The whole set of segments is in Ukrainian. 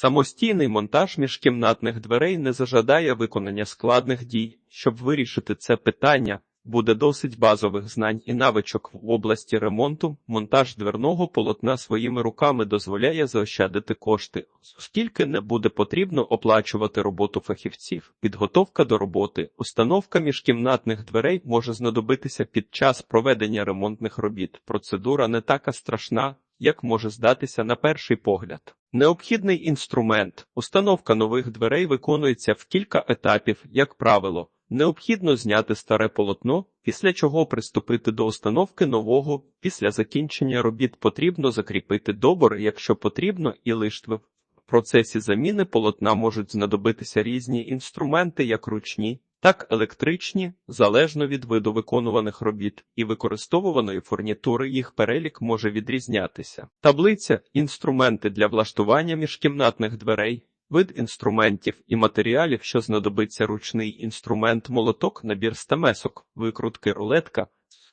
Самостійний монтаж міжкімнатних дверей не зажадає виконання складних дій. Щоб вирішити це питання, буде досить базових знань і навичок в області ремонту. Монтаж дверного полотна своїми руками дозволяє заощадити кошти, оскільки не буде потрібно оплачувати роботу фахівців. Підготовка до роботи, установка міжкімнатних дверей може знадобитися під час проведення ремонтних робіт. Процедура не така страшна, як може здатися на перший погляд. Необхідний інструмент. Установка нових дверей виконується в кілька етапів, як правило. Необхідно зняти старе полотно, після чого приступити до установки нового. Після закінчення робіт потрібно закріпити добори, якщо потрібно, і лиштви. В процесі заміни полотна можуть знадобитися різні інструменти, як ручні, так електричні, залежно від виду виконуваних робіт і використовуваної фурнітури їх перелік може відрізнятися. Таблиця інструменти для влаштування міжкімнатних дверей. Вид інструментів і матеріалів, що знадобиться ручний інструмент, молоток, набір стамесок, викрутки, рулетка,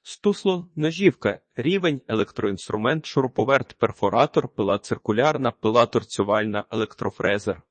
стусло, ножівка, рівень, електроінструмент, шуруповерт, перфоратор, пила циркулярна, пила торцювальна, електрофрезер,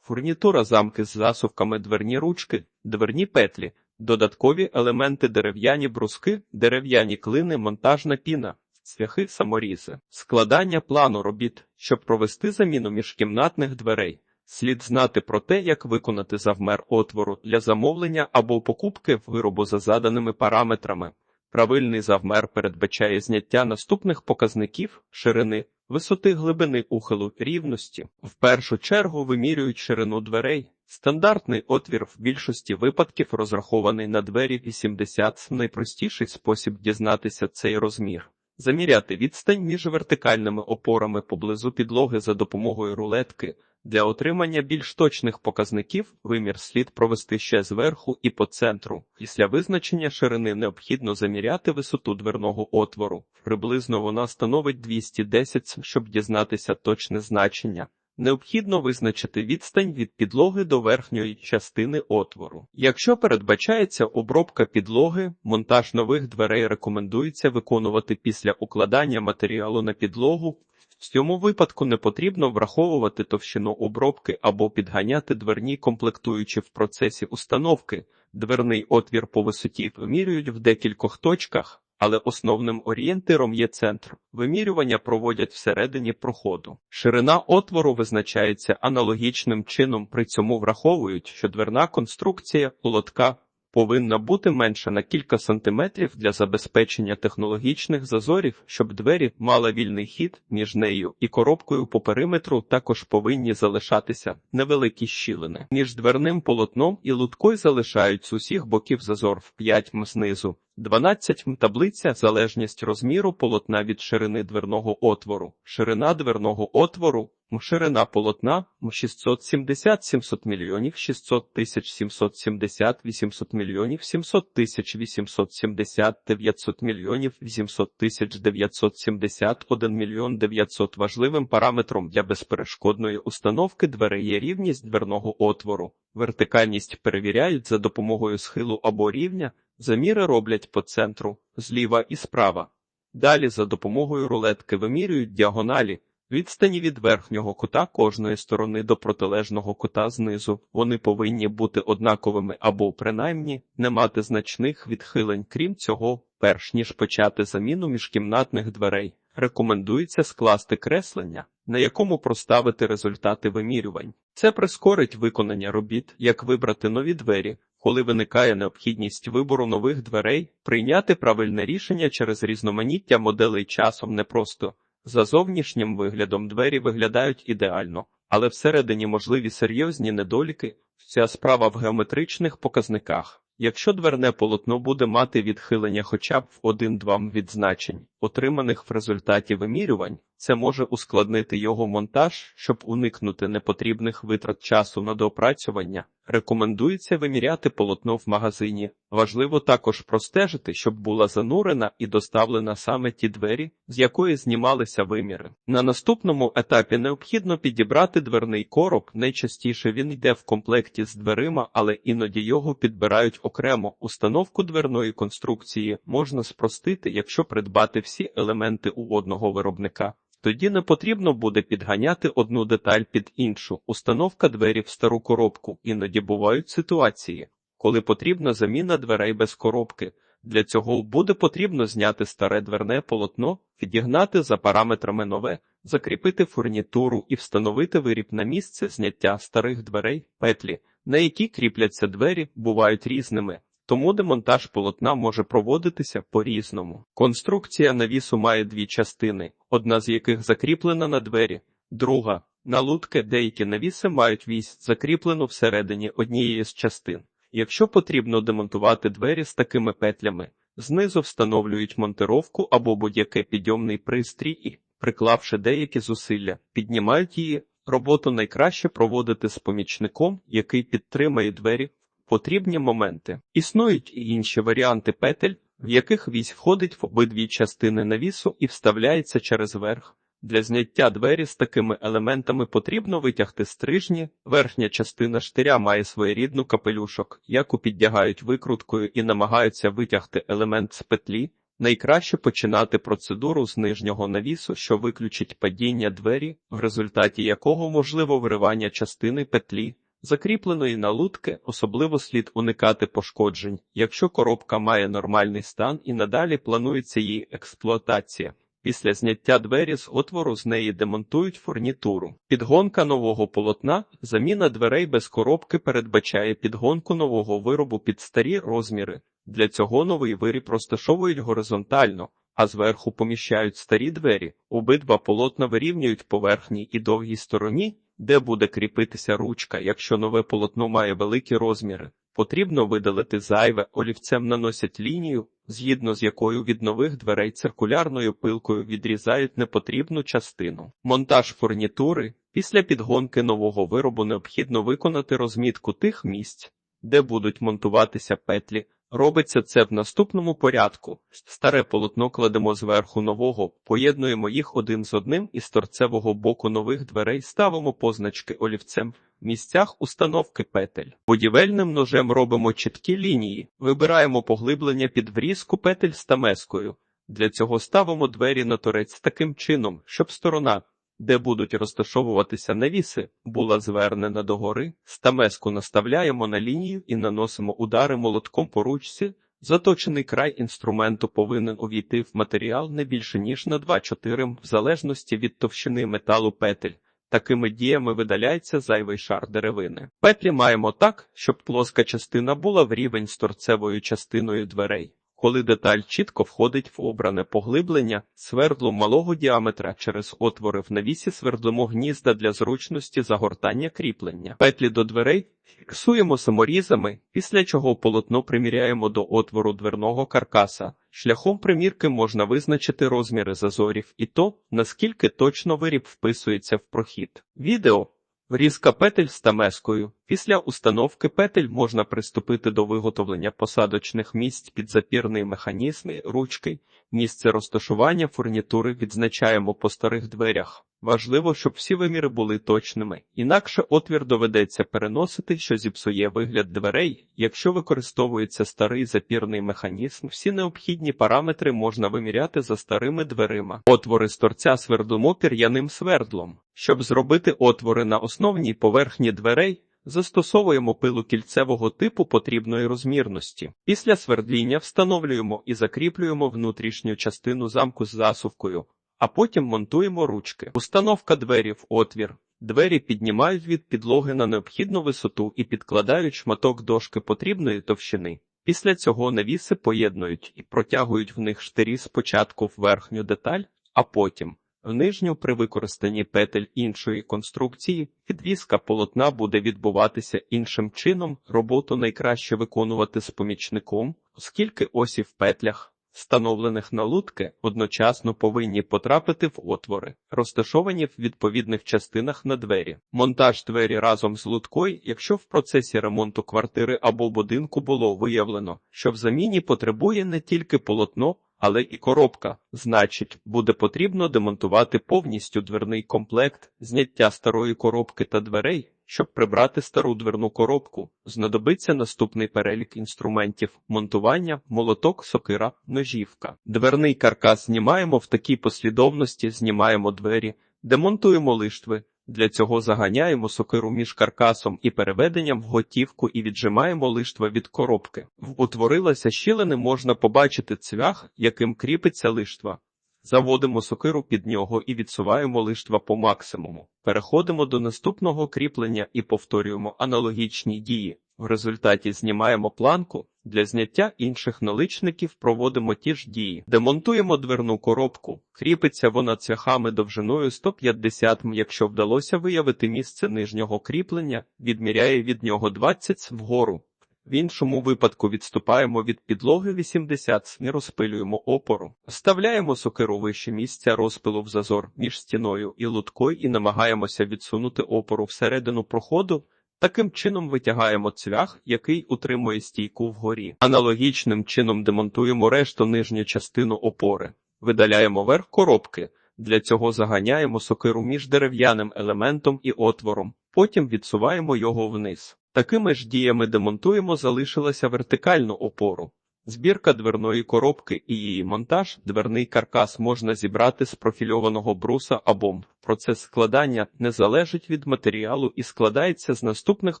фурнітура замки з засувками, дверні ручки, дверні петлі, додаткові елементи, дерев'яні бруски, дерев'яні клини, монтажна піна. Цвяхи саморізи, складання плану робіт, щоб провести заміну міжкімнатних дверей. Слід знати про те, як виконати завмер отвору для замовлення або покупки виробу за заданими параметрами. Правильний завмер передбачає зняття наступних показників ширини, висоти глибини ухилу, рівності. В першу чергу вимірюють ширину дверей. Стандартний отвір в більшості випадків розрахований на двері 80. Найпростіший спосіб дізнатися цей розмір. Заміряти відстань між вертикальними опорами поблизу підлоги за допомогою рулетки. Для отримання більш точних показників вимір слід провести ще зверху і по центру. Після визначення ширини необхідно заміряти висоту дверного отвору. Приблизно вона становить 210, щоб дізнатися точне значення. Необхідно визначити відстань від підлоги до верхньої частини отвору. Якщо передбачається обробка підлоги, монтаж нових дверей рекомендується виконувати після укладання матеріалу на підлогу. В цьому випадку не потрібно враховувати товщину обробки або підганяти дверні комплектуючі в процесі установки. Дверний отвір по висоті вимірюють в декількох точках, але основним орієнтиром є центр. Вимірювання проводять всередині проходу. Ширина отвору визначається аналогічним чином, при цьому враховують, що дверна конструкція лотка повинна бути менша на кілька сантиметрів для забезпечення технологічних зазорів, щоб двері мали вільний хід між нею і коробкою по периметру також повинні залишатися невеликі щілини. Між дверним полотном і луткою залишають з усіх боків зазор в 5 м знизу. 12 таблиця залежність розміру полотна від ширини дверного отвору. Ширина дверного отвору ширина полотна М 670 700 мільйонів 600 тисяч 770 800 мільйонів 700 тисяч 870 900 мільйонів 800 тисяч 970 1 мільйон 900 важливим параметром для безперешкодної установки дверей є рівність дверного отвору. Вертикальність перевіряють за допомогою схилу або рівня, заміри роблять по центру, зліва і справа. Далі за допомогою рулетки вимірюють діагоналі, Відстані від верхнього кута кожної сторони до протилежного кута знизу вони повинні бути однаковими або, принаймні, не мати значних відхилень. Крім цього, перш ніж почати заміну міжкімнатних дверей, рекомендується скласти креслення, на якому проставити результати вимірювань. Це прискорить виконання робіт, як вибрати нові двері. Коли виникає необхідність вибору нових дверей, прийняти правильне рішення через різноманіття моделей часом непросто. За зовнішнім виглядом двері виглядають ідеально, але всередині можливі серйозні недоліки. Ця справа в геометричних показниках. Якщо дверне полотно буде мати відхилення хоча б в 1-2 від значень, отриманих в результаті вимірювань, це може ускладнити його монтаж, щоб уникнути непотрібних витрат часу на доопрацювання. Рекомендується виміряти полотно в магазині. Важливо також простежити, щоб була занурена і доставлена саме ті двері, з якої знімалися виміри. На наступному етапі необхідно підібрати дверний короб. Найчастіше він йде в комплекті з дверима, але іноді його підбирають окремо. Установку дверної конструкції можна спростити, якщо придбати всі елементи у одного виробника. Тоді не потрібно буде підганяти одну деталь під іншу. Установка двері в стару коробку. Іноді бувають ситуації, коли потрібна заміна дверей без коробки. Для цього буде потрібно зняти старе дверне полотно, підігнати за параметрами нове, закріпити фурнітуру і встановити виріб на місце зняття старих дверей, петлі, на які кріпляться двері, бувають різними. Тому демонтаж полотна може проводитися по-різному. Конструкція навісу має дві частини, одна з яких закріплена на двері, друга на лутки. Деякі навіси мають вісь, закріплену всередині однієї з частин. Якщо потрібно демонтувати двері з такими петлями, знизу встановлюють монтировку або будь-який підйомний пристрій і, приклавши деякі зусилля, піднімають її. Роботу найкраще проводити з помічником, який підтримає двері в потрібні моменти. Існують і інші варіанти петель, в яких вісь входить в обидві частини навісу і вставляється через верх. Для зняття двері з такими елементами потрібно витягти стрижні. Верхня частина штиря має своєрідну капелюшок, яку піддягають викруткою і намагаються витягти елемент з петлі. Найкраще починати процедуру з нижнього навісу, що виключить падіння двері, в результаті якого можливо виривання частини петлі. Закріпленої на лутки особливо слід уникати пошкоджень, якщо коробка має нормальний стан і надалі планується її експлуатація. Після зняття двері з отвору з неї демонтують фурнітуру. Підгонка нового полотна, заміна дверей без коробки передбачає підгонку нового виробу під старі розміри. Для цього новий виріб розташовують горизонтально, а зверху поміщають старі двері. Обидва полотна вирівнюють поверхній і довгій стороні, де буде кріпитися ручка, якщо нове полотно має великі розміри. Потрібно видалити зайве, олівцем наносять лінію, згідно з якою від нових дверей циркулярною пилкою відрізають непотрібну частину. Монтаж фурнітури після підгонки нового виробу необхідно виконати розмітку тих місць, де будуть монтуватися петлі. Робиться це в наступному порядку. Старе полотно кладемо зверху нового, поєднуємо їх один з одним і з торцевого боку нових дверей ставимо позначки олівцем. В місцях установки петель. Будівельним ножем робимо чіткі лінії, вибираємо поглиблення під врізку петель стамескою. Для цього ставимо двері на торець таким чином, щоб сторона, де будуть розташовуватися навіси, була звернена догори. Стамеску наставляємо на лінію і наносимо удари молотком по ручці. Заточений край інструменту повинен увійти в матеріал не більше ніж на 2-4 в залежності від товщини металу петель. Такими діями видаляється зайвий шар деревини. Петлі маємо так, щоб плоска частина була в рівень з торцевою частиною дверей. Коли деталь чітко входить в обране поглиблення, свердло малого діаметра через отвори в навісі свердлимо гнізда для зручності загортання кріплення. Петлі до дверей фіксуємо саморізами, після чого полотно приміряємо до отвору дверного каркаса. Шляхом примірки можна визначити розміри зазорів і то, наскільки точно виріб вписується в прохід. Відео Врізка петель з тамескою. Після установки петель можна приступити до виготовлення посадочних місць під запірний механізм ручки. Місце розташування фурнітури відзначаємо по старих дверях. Важливо, щоб всі виміри були точними, інакше отвір доведеться переносити, що зіпсує вигляд дверей. Якщо використовується старий запірний механізм, всі необхідні параметри можна виміряти за старими дверима. Отвори з торця свердлимо пір'яним свердлом. Щоб зробити отвори на основній поверхні дверей, застосовуємо пилу кільцевого типу потрібної розмірності. Після свердління встановлюємо і закріплюємо внутрішню частину замку з засувкою а потім монтуємо ручки. Установка двері в отвір. Двері піднімають від підлоги на необхідну висоту і підкладають шматок дошки потрібної товщини. Після цього навіси поєднують і протягують в них штирі спочатку в верхню деталь, а потім нижню при використанні петель іншої конструкції підвізка полотна буде відбуватися іншим чином. Роботу найкраще виконувати з помічником, оскільки осі в петлях встановлених на лутки, одночасно повинні потрапити в отвори, розташовані в відповідних частинах на двері. Монтаж двері разом з луткою, якщо в процесі ремонту квартири або будинку було виявлено, що в заміні потребує не тільки полотно, але і коробка. Значить, буде потрібно демонтувати повністю дверний комплект, зняття старої коробки та дверей. Щоб прибрати стару дверну коробку, знадобиться наступний перелік інструментів: монтування, молоток, сокира, ножівка. Дверний каркас знімаємо в такій послідовності, знімаємо двері, демонтуємо лиштви. Для цього заганяємо сокиру між каркасом і переведенням в готівку і віджимаємо лиштва від коробки. В утворилася щілини можна побачити цвях, яким кріпиться лиштва. Заводимо сокиру під нього і відсуваємо лиштва по максимуму. Переходимо до наступного кріплення і повторюємо аналогічні дії. В результаті знімаємо планку. Для зняття інших наличників проводимо ті ж дії. Демонтуємо дверну коробку. Кріпиться вона цвяхами довжиною 150 м. Якщо вдалося виявити місце нижнього кріплення, відміряє від нього 20 с вгору. В іншому випадку відступаємо від підлоги 80 с і розпилюємо опору. Вставляємо сокиру вище місця розпилу в зазор між стіною і луткою і намагаємося відсунути опору всередину проходу. Таким чином витягаємо цвях, який утримує стійку вгорі. Аналогічним чином демонтуємо решту нижню частину опори. Видаляємо верх коробки. Для цього заганяємо сокиру між дерев'яним елементом і отвором, потім відсуваємо його вниз. Такими ж діями демонтуємо залишилася вертикальну опору. Збірка дверної коробки і її монтаж, дверний каркас можна зібрати з профільованого бруса або процес складання не залежить від матеріалу і складається з наступних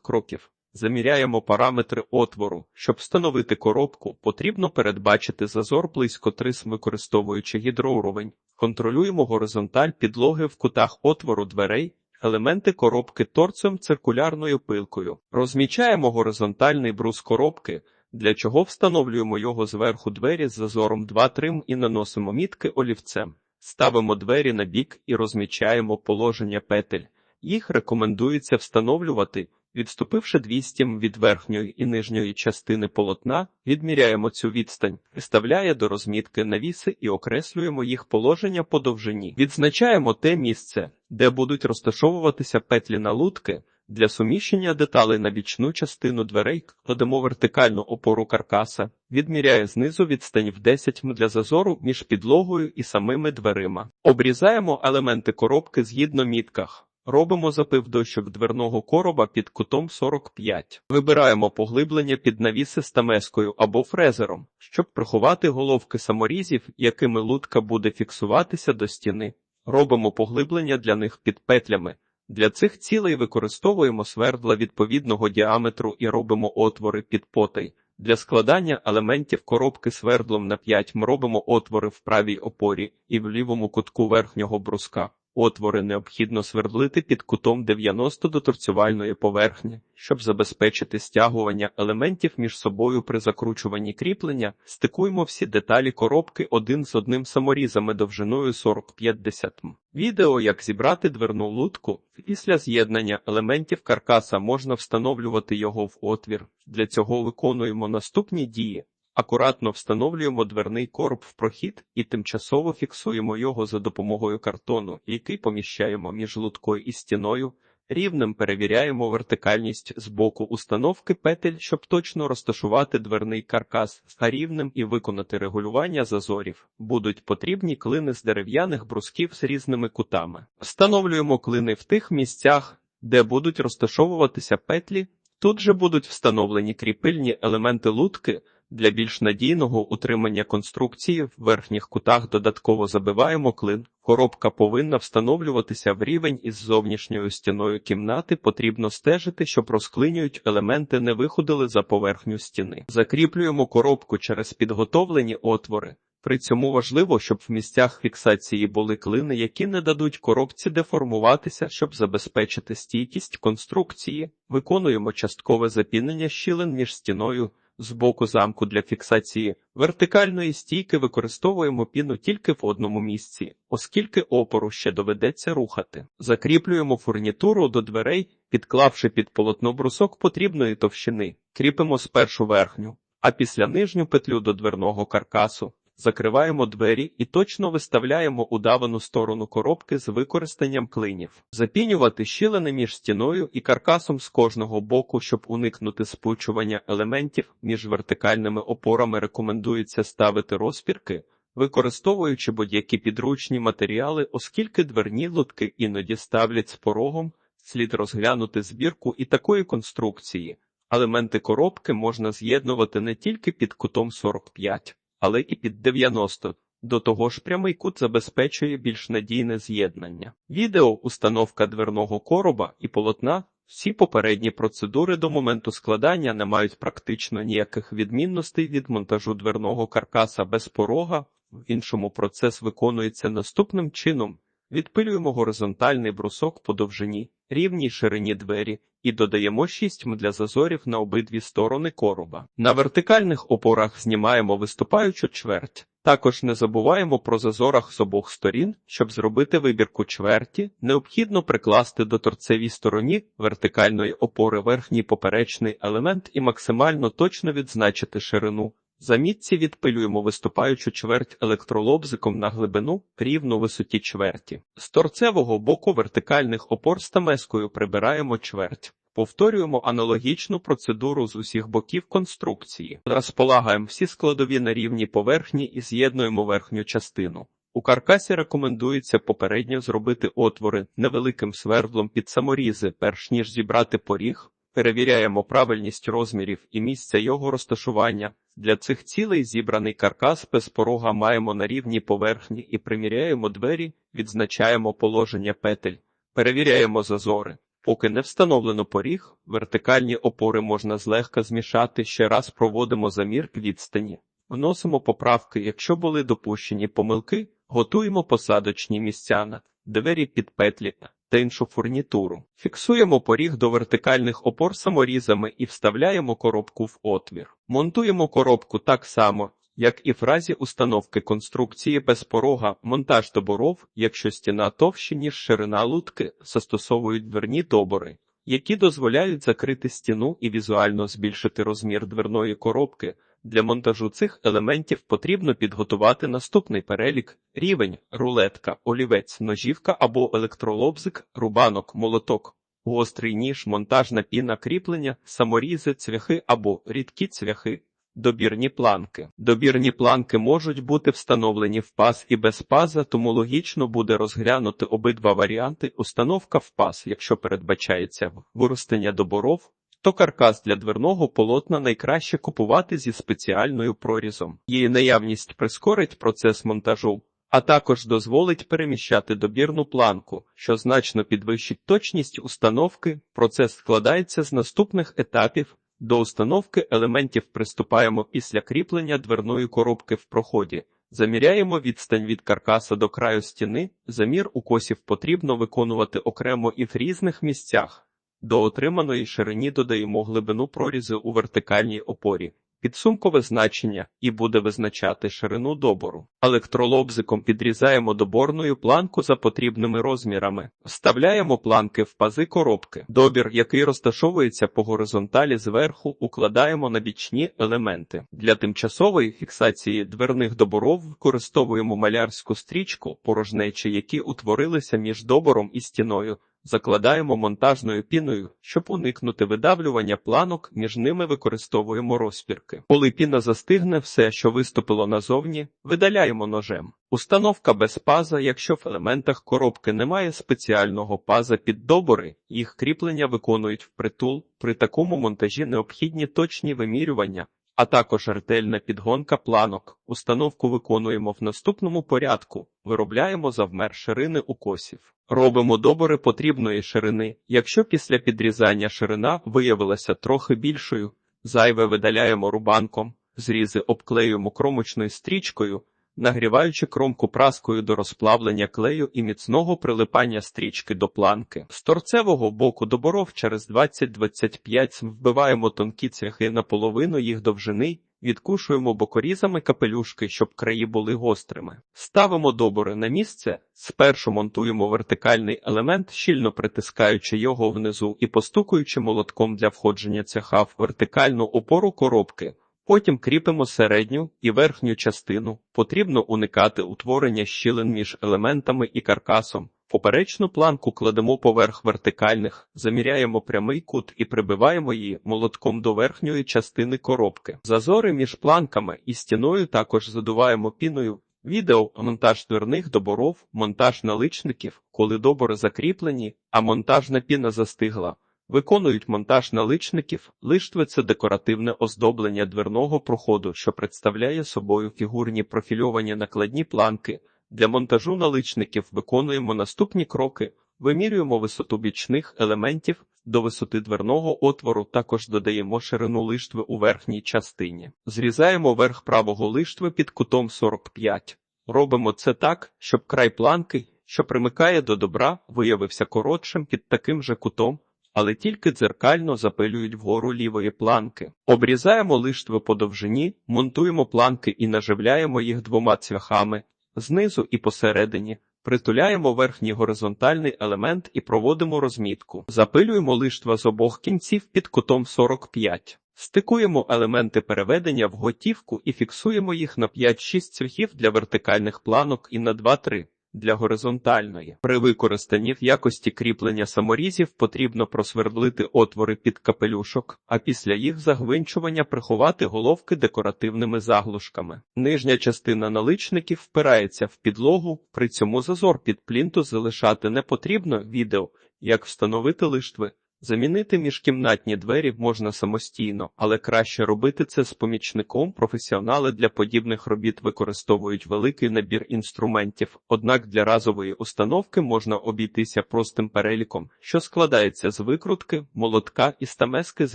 кроків. Заміряємо параметри отвору. Щоб встановити коробку, потрібно передбачити зазор близько 3 см, використовуючи гідроуровень. Контролюємо горизонталь підлоги в кутах отвору дверей, елементи коробки торцем циркулярною пилкою. Розмічаємо горизонтальний брус коробки, для чого встановлюємо його зверху двері з зазором 2-3 і наносимо мітки олівцем. Ставимо двері на бік і розмічаємо положення петель. Їх рекомендується встановлювати, відступивши 200 м від верхньої і нижньої частини полотна, відміряємо цю відстань, виставляє до розмітки навіси і окреслюємо їх положення по довжині. Відзначаємо те місце, де будуть розташовуватися петлі на лутки. Для суміщення деталей на бічну частину дверей кладемо вертикальну опору каркаса, відміряє знизу відстань в 10 м для зазору між підлогою і самими дверима. Обрізаємо елементи коробки згідно мітках. Робимо запив дощок дверного короба під кутом 45. Вибираємо поглиблення під навіси стамескою або фрезером, щоб приховати головки саморізів, якими лутка буде фіксуватися до стіни. Робимо поглиблення для них під петлями. Для цих цілей використовуємо свердла відповідного діаметру і робимо отвори під потай. Для складання елементів коробки свердлом на 5 ми робимо отвори в правій опорі і в лівому кутку верхнього бруска. Отвори необхідно свердлити під кутом 90 до торцювальної поверхні, щоб забезпечити стягування елементів між собою при закручуванні кріплення, стикуємо всі деталі коробки один з одним саморізами довжиною 40-50 м. Відео, як зібрати дверну лутку. Після з'єднання елементів каркаса можна встановлювати його в отвір. Для цього виконуємо наступні дії. Акуратно встановлюємо дверний короб в прохід і тимчасово фіксуємо його за допомогою картону, який поміщаємо між луткою і стіною. Рівнем перевіряємо вертикальність з боку установки петель, щоб точно розташувати дверний каркас, а рівнем і виконати регулювання зазорів. Будуть потрібні клини з дерев'яних брусків з різними кутами. Встановлюємо клини в тих місцях, де будуть розташовуватися петлі. Тут же будуть встановлені кріпильні елементи лутки. Для більш надійного утримання конструкції в верхніх кутах додатково забиваємо клин. Коробка повинна встановлюватися в рівень із зовнішньою стіною кімнати. Потрібно стежити, щоб розклинюють елементи не виходили за поверхню стіни. Закріплюємо коробку через підготовлені отвори. При цьому важливо, щоб в місцях фіксації були клини, які не дадуть коробці деформуватися, щоб забезпечити стійкість конструкції. Виконуємо часткове запінення щілин між стіною. З боку замку для фіксації вертикальної стійки використовуємо піну тільки в одному місці, оскільки опору ще доведеться рухати. Закріплюємо фурнітуру до дверей, підклавши під полотно брусок потрібної товщини, кріпимо спершу верхню, а після нижню петлю до дверного каркасу. Закриваємо двері і точно виставляємо удавану сторону коробки з використанням клинів. Запінювати щілини між стіною і каркасом з кожного боку, щоб уникнути спучування елементів між вертикальними опорами, рекомендується ставити розпірки. використовуючи будь-які підручні матеріали, оскільки дверні лотки іноді ставлять з порогом, слід розглянути збірку і такої конструкції. Елементи коробки можна з'єднувати не тільки під кутом 45, але і під 90. До того ж, прямий кут забезпечує більш надійне з'єднання. Відео, установка дверного короба і полотна. Всі попередні процедури до моменту складання не мають практично ніяких відмінностей від монтажу дверного каркаса без порога. В іншому процес виконується наступним чином: відпилюємо горизонтальний брусок по довжині, рівній ширині двері і додаємо 6 м для зазорів на обидві сторони короба. На вертикальних опорах знімаємо виступаючу чверть. Також не забуваємо про зазорах з обох сторін. Щоб зробити вибірку чверті, необхідно прикласти до торцевій стороні вертикальної опори верхній поперечний елемент і максимально точно відзначити ширину. За мітці відпилюємо виступаючу чверть електролобзиком на глибину рівну висоті чверті. З торцевого боку вертикальних опор стамескою прибираємо чверть. Повторюємо аналогічну процедуру з усіх боків конструкції. Розполагаємо всі складові на рівні поверхні і з'єднуємо верхню частину. У каркасі рекомендується попередньо зробити отвори невеликим свердлом під саморізи, перш ніж зібрати поріг. Перевіряємо правильність розмірів і місця його розташування. Для цих цілей зібраний каркас без порога маємо на рівні поверхні і приміряємо двері, відзначаємо положення петель, перевіряємо зазори. Поки не встановлено поріг, вертикальні опори можна злегка змішати, ще раз проводимо замір відстані, вносимо поправки, якщо були допущені помилки, готуємо посадочні місця на двері під петлі та іншу фурнітуру. Фіксуємо поріг до вертикальних опор саморізами і вставляємо коробку в отвір. Монтуємо коробку так само, як і в разі установки конструкції без порога, монтаж доборов, якщо стіна товща, ніж ширина лутки, застосовують дверні добори, які дозволяють закрити стіну і візуально збільшити розмір дверної коробки. Для монтажу цих елементів потрібно підготувати наступний перелік: рівень, рулетка, олівець, ножівка або електролобзик, рубанок, молоток, гострий ніж, монтажна піна кріплення, саморізи, цвяхи або рідкі цвяхи. Добірні планки. Добірні планки можуть бути встановлені в паз і без паза, тому логічно буде розглянути обидва варіанти. Установка в паз, якщо передбачається виростення доборов, то каркас для дверного полотна найкраще купувати зі спеціальною прорізом. Її наявність прискорить процес монтажу, а також дозволить переміщати добірну планку, що значно підвищить точність установки. Процес складається з наступних етапів. До установки елементів приступаємо після кріплення дверної коробки в проході. Заміряємо відстань від каркаса до краю стіни. Замір укосів потрібно виконувати окремо і в різних місцях. До отриманої ширині додаємо глибину прорізу у вертикальній опорі. Підсумкове значення і буде визначати ширину добору. Електролобзиком підрізаємо доборною планку за потрібними розмірами, вставляємо планки в пази коробки. Добір, який розташовується по горизонталі зверху, укладаємо на бічні елементи. Для тимчасової фіксації дверних доборов використовуємо малярську стрічку, порожнечі, які утворилися між добором і стіною. Закладаємо монтажною піною, щоб уникнути видавлювання планок, між ними використовуємо розпірки. Коли піна застигне, все, що виступило назовні, видаляємо ножем. Установка без паза, якщо в елементах коробки немає спеціального паза під добори, їх кріплення виконують впритул. При такому монтажі необхідні точні вимірювання, а також ретельна підгонка планок. Установку виконуємо в наступному порядку, виробляємо завмер ширини укосів. Робимо добори потрібної ширини. Якщо після підрізання ширина виявилася трохи більшою, зайве видаляємо рубанком, зрізи обклеюємо кромочною стрічкою, нагріваючи кромку праскою до розплавлення клею і міцного прилипання стрічки до планки. З торцевого боку доборов через 20-25 вбиваємо тонкі цвяхи наполовину їх довжини. Відкушуємо бокорізами капелюшки, щоб краї були гострими. Ставимо добори на місце, спершу монтуємо вертикальний елемент, щільно притискаючи його внизу і постукуючи молотком для входження цяха в вертикальну опору коробки. Потім кріпимо середню і верхню частину. Потрібно уникати утворення щілин між елементами і каркасом. Поперечну планку кладемо поверх вертикальних, заміряємо прямий кут і прибиваємо її молотком до верхньої частини коробки. Зазори між планками і стіною також задуваємо піною, Відео, монтаж дверних доборов, монтаж наличників, коли добори закріплені, а монтажна піна застигла. Виконують монтаж наличників, лиштви – це декоративне оздоблення дверного проходу, що представляє собою фігурні профільовані накладні планки. Для монтажу наличників виконуємо наступні кроки. Вимірюємо висоту бічних елементів до висоти дверного отвору, також додаємо ширину лиштви у верхній частині. Зрізаємо верх правого лиштви під кутом 45. Робимо це так, щоб край планки, що примикає до добра, виявився коротшим під таким же кутом, але тільки дзеркально запилюють вгору лівої планки. Обрізаємо лиштви по довжині, монтуємо планки і наживляємо їх двома цвяхами знизу і посередині. Притуляємо верхній горизонтальний елемент і проводимо розмітку. Запилюємо лиштва з обох кінців під кутом 45. Стикуємо елементи переведення в готівку і фіксуємо їх на 5-6 цвяхів для вертикальних планок і на 2-3 для горизонтальної. При використанні в якості кріплення саморізів потрібно просвердлити отвори під капелюшок, а після їх загвинчування приховати головки декоративними заглушками. Нижня частина наличників впирається в підлогу, при цьому зазор під плінтус залишати не потрібно відео, як встановити лиштви. Замінити міжкімнатні двері можна самостійно, але краще робити це з помічником. Професіонали для подібних робіт використовують великий набір інструментів, однак для разової установки можна обійтися простим переліком, що складається з викрутки, молотка і стамески з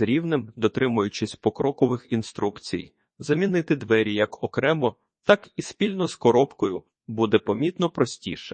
рівнем, дотримуючись покрокових інструкцій. Замінити двері як окремо, так і спільно з коробкою буде помітно простіше.